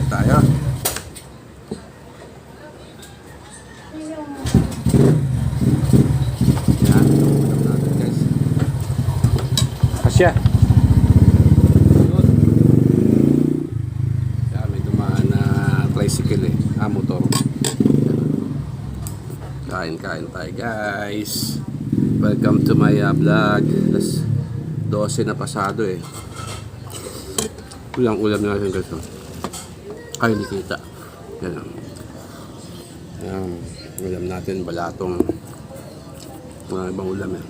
Kain tayo. Yan, ulam natin guys. Kasya. Yun. Yan, may dumaan na tricycle eh. Ah, motor. Kain, kain tayo guys. Welcome to my uh, vlog. Alas 12 na pasado eh. Ulang ulam natin guys. Ay, hindi kita. Yan. oh. Yan. Ulam natin, balatong. Mga ibang ulam eh.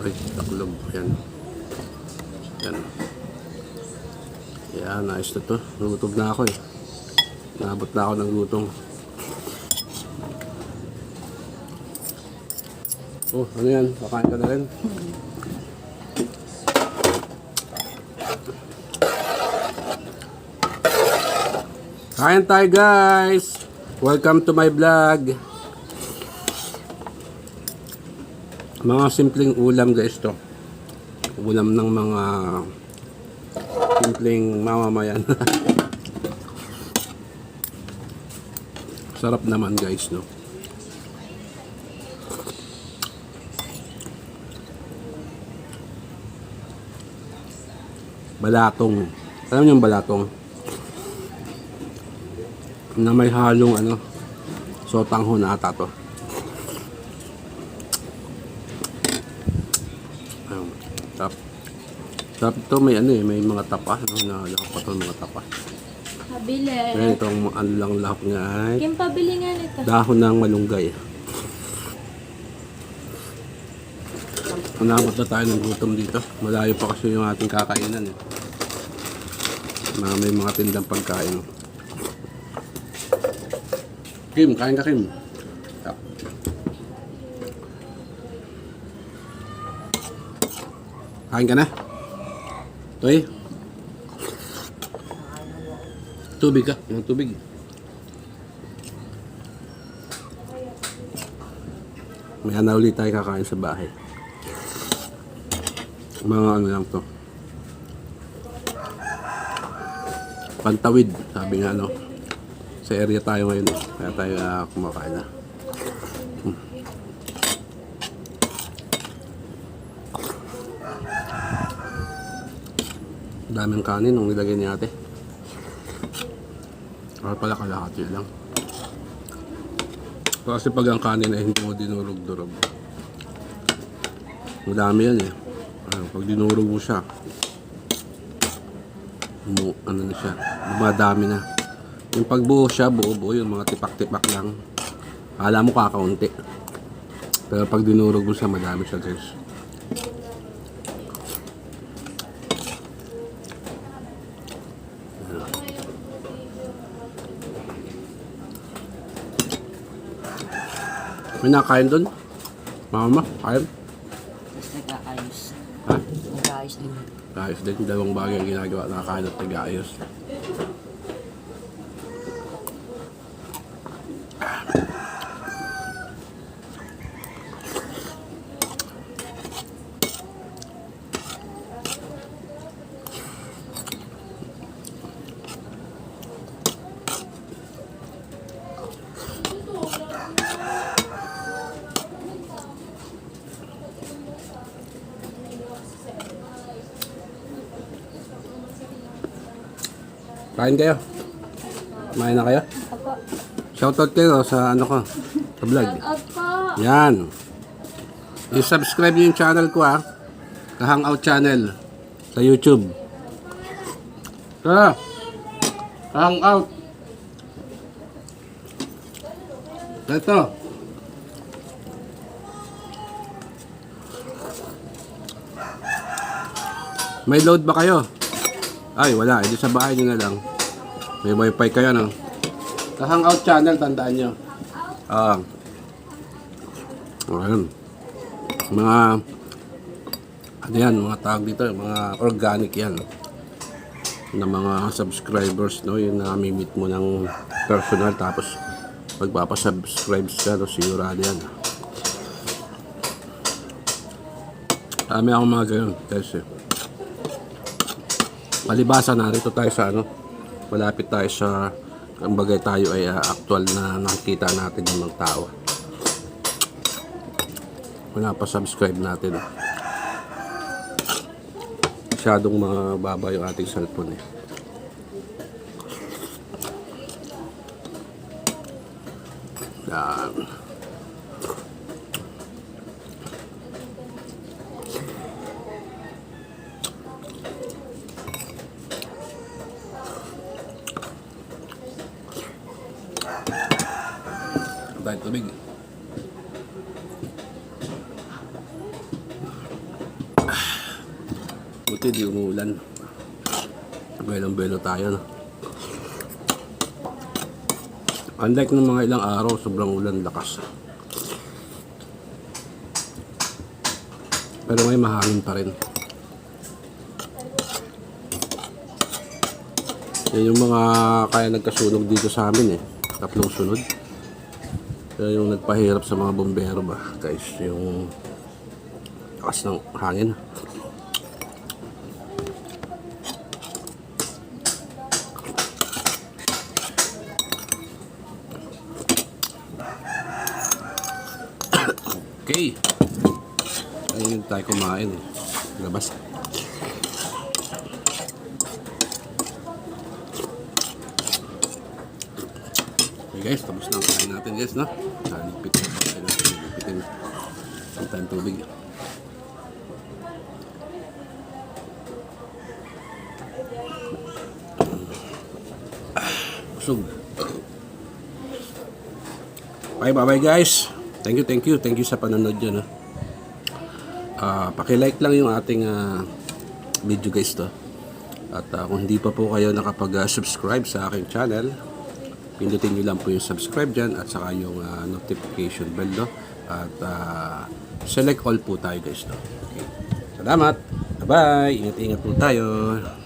Ay, taklob. Yan. Yan. Yan, ayos na to. Nagutog na ako eh. Nabot na ako ng gutong. Oh, ano yan? Kakain ka na rin? Kain tayo guys! Welcome to my vlog! Mga simpleng ulam guys to. Ulam ng mga simpleng mamamayan. Sarap naman guys no. Balatong. Alam niyo yung balatong? Na may halong ano, sotangho na ata to. Ayun, tap. Tap to may ano eh, may mga tapa. No, na lahok pa to mga tapa. Pabili. Kaya itong ano lang lahok niya ay Kim pabili nga nito. dahon ng malunggay. Unabot na tayo ng gutom dito. Malayo pa kasi yung ating kakainan eh. Na may mga tindang pagkain. Kim, kain ka Kim. Tap. Kain ka na? Toy? Tubig ka? Yung tubig. May na ulit tayo kakain sa bahay. Mga ano lang to. Pantawid, sabi nga ano. Sa area tayo ngayon. Kaya tayo ah, kumakain na. Hmm. Daming kanin nung nilagay ni ate. Or pala kalahati lang. Kasi pag ang kanin ay hindi mo dinurog-durog. Madami yan eh. Ano, pag dinurog mo siya, mo, ano na siya, dumadami na. Yung pagbuo siya, buo-buo yung mga tipak-tipak lang. Kala mo kakaunti. Pero pag dinurog mo siya, madami siya guys. May nakain doon? Mama, kain? Tapos nag-aayos. Ha? Nag-aayos din. Ayos din, dalawang bagay ang ginagawa, nakakain at nag-aayos. Kain kayo? Kumain na kayo? Opo. Shoutout kayo sa ano ko, sa vlog. Out po. Yan. I-subscribe yung channel ko ha. Sa Hangout channel. Sa YouTube. Tara. Hangout. Ito. May load ba kayo? Ay, wala. Edi sa bahay nyo na lang. May wifi kayo, no? Sa Hangout channel, tandaan nyo. Ah. Ayan. Mga ano yan, mga tawag dito, mga organic yan. Na mga subscribers, no? Yung nami-meet mo ng personal, tapos magpapasubscribe ka, no? Sigurado yan. Dami akong mga ganyan, guys eh. Palibasa, narito tayo sa ano, malapit tayo sa, ang bagay tayo ay ah, actual na nakikita natin ng mga tao. Wala pa subscribe natin. Masyadong mababa yung ating cellphone eh. Yan. Tayong tubig. Buti di umuulan. Belong-belo tayo, no? Unlike ng mga ilang araw, sobrang ulan lakas. Pero may mahangin pa rin. Yan yung mga kaya nagkasunog dito sa amin eh. Tatlong sunod. Yan yung nagpahirap sa mga bombero ba, guys. Yung lakas ng hangin. Okay. Ayun tayo kumain eh. Labas. Okay guys, tapos na ang kain natin guys, no? Naligpit na pa natin naligpitin. Ang tayong tubig. Ah, Busog. Bye bye bye guys. Thank you, thank you, thank you sa panonood dyan. Ah, paki-like lang yung ating ah, video guys to. At ah, kung hindi pa po kayo nakapag-subscribe sa aking channel, pindutin nyo lang po yung subscribe dyan at saka yung ah, notification bell no? At ah, select all po tayo guys to. Okay. Salamat. Bye-bye. Ingat-ingat po tayo.